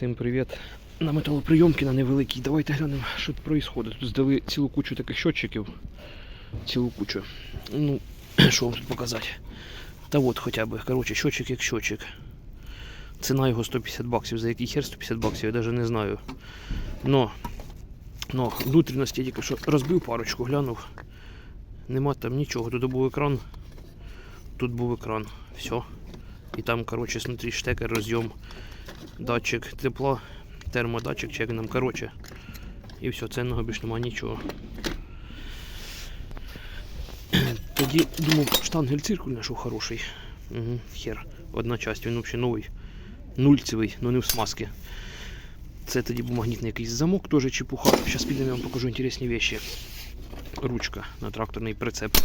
Всім привіт. На металоприйомки на невеликій. Давайте глянемо, що тут відбувається. Тут здали цілу кучу таких щотчиків. Цілу кучу. Ну, що вам тут показати? Та от хоча б, коротше, щотчик як щотчик. Ціна його 150 баксів. За який хер 150 баксів, я навіть не знаю. Но, но внутрішності я тільки що розбив парочку, глянув. Нема там нічого. Тут був екран. Тут був екран. Все. І там, коротше, внутрі штекер, розйом, датчик тепла, термодатчик, чи як нам, коротше. І все, ценного більш нема нічого. Тоді думав, штангель циркуль знайшов хороший. Угу, хер. Одна часть, він взагалі новий. Нульцевий, але не в смазки. Це тоді був магнітний якийсь замок, теж чепуха. Зараз підемо я вам покажу інтересні речі. Ручка на тракторний прицеп.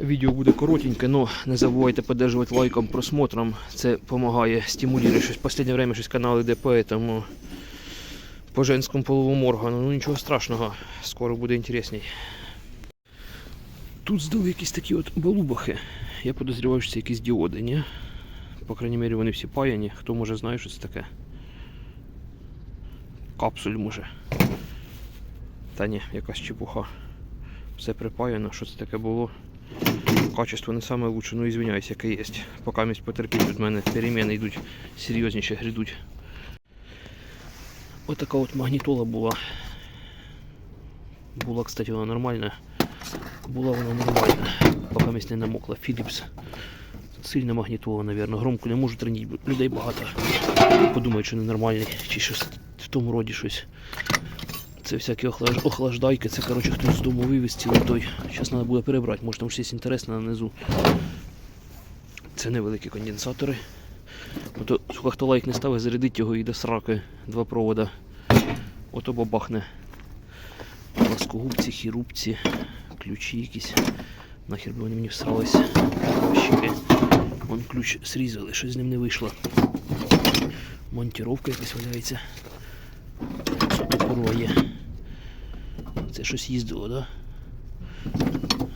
Відео буде коротеньке, але не забувайте підтримувати лайком, просмотром. Це допомагає, стимулює щось. В останнє время щось канал іде по по женському половому органу. Ну нічого страшного, скоро буде інтересней. Тут здали якісь такі от балубахи. Я підозрюваю, що це якісь діоди, ні? По крайній мірі вони всі паяні. Хто може знає, що це таке? Капсуль може. Та ні, якась чепуха. Все припаяно, що це таке було. Качество не саме лучше, ну извиняюсь, яке є. Поки місць потерпіть, від мене переміни йдуть серйозніші грядуть. Ось така от магнітола була. Була, кстати, вона нормальна. Була вона нормальна, поки місць не намокла. Philips. Сильна магнітола, мабуть. Громко не можу треніть, бо людей багато. Подумають, що ненормальний, чи щось в тому роді щось. Це всякі охлаж... охлаждайки, це коротше хтось з дому вивіз цілий той. Зараз треба буде перебрати, може там щось інтересне нанизу. Це невеликі конденсатори. Ото сука, хто лайк не ставить, зарядить його і до сраки. Два провода. Ото бабахне. Пласкогубці, хірубці, ключі якісь. Нахер би вони мені всрались. Вон ключ зрізали, щось з ним не вийшло. Монтіровка якась валяється. Топорова є. Це щось їздило, да?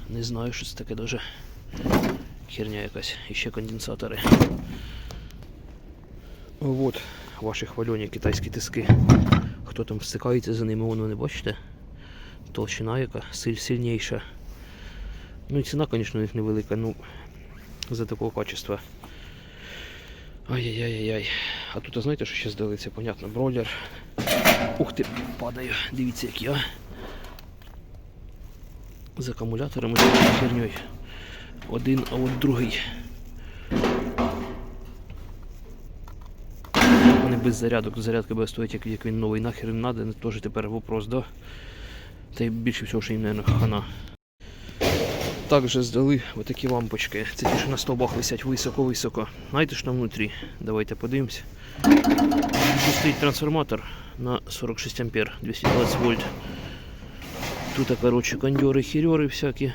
Не знаю, що це таке дуже. Херня якась. І ще конденсатори. Вот ваші хвальоні китайські тиски. Хто там стикається за ними, воно не бачите. Толщина яка силь сильніша. Ну і ціна, звісно, у них невелика, ну за такого качества. Ай-яй-яй-яй. А тут, знаєте, що ще здали? Це, понятно, бройлер. Ух ти, падаю. Дивіться, як я. З акумуляторами з херньою. Один, а от другий. Вони без зарядок, зарядка буде стоїть, як, як він новий нахер не треба, теж тепер вопрос, да? Та й більше всього, що їм, мабуть, хана. Також здали отакі лампочки. Це ті, що на стовбах висять високо-високо. Знаєте, що там внутрі? Давайте подивимось. Тут стоїть трансформатор на 46 ампер, 220 вольт. Тут, короче, кондьори, хірьори всякі.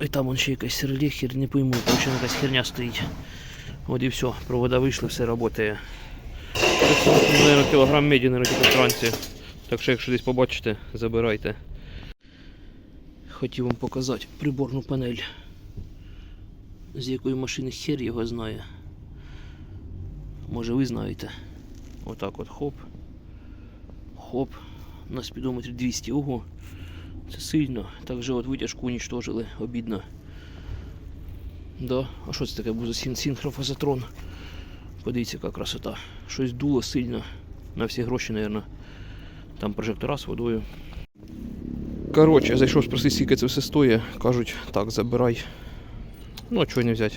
І там он ще якась реле, хер, не пойму, там ще якась херня стоїть. От і все, провода вийшли, все працює. Наверное, кілограм меді на транці. Так що, якщо десь побачите, забирайте. Хотів вам показати приборну панель. З якої машини хер його знає. Може ви знаєте. Отак от хоп. Хоп. На спідометрі 200. Ого. Це сильно. Так же от витяжку уничтожили. Обідно. Да. А що це таке був за син синхрофазотрон? Подивіться, яка красота. Щось дуло сильно. На всі гроші, мабуть. Там прожектора з водою. Коротше, я зайшов спросити, скільки це все стоїть. Кажуть, так, забирай. Ну, а чого не взяти?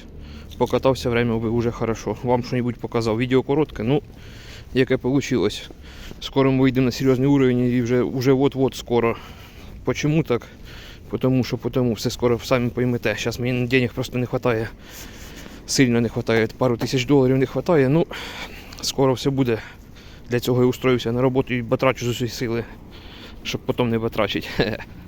Покатався время вже хорошо. Вам що-небудь показав. Відео коротке, ну, яке вийшло. Скоро ми вийдемо на серйозний уровень і вже, вже от-от скоро. Почому так? Потому що потому все скоро самі поймете. Зараз мені денег просто не вистачає. Сильно не вистачає. Пару тисяч доларів не вистачає. Ну, скоро все буде. Для цього я устроївся на роботу і батрачу з усієї сили, щоб потім не батрачити.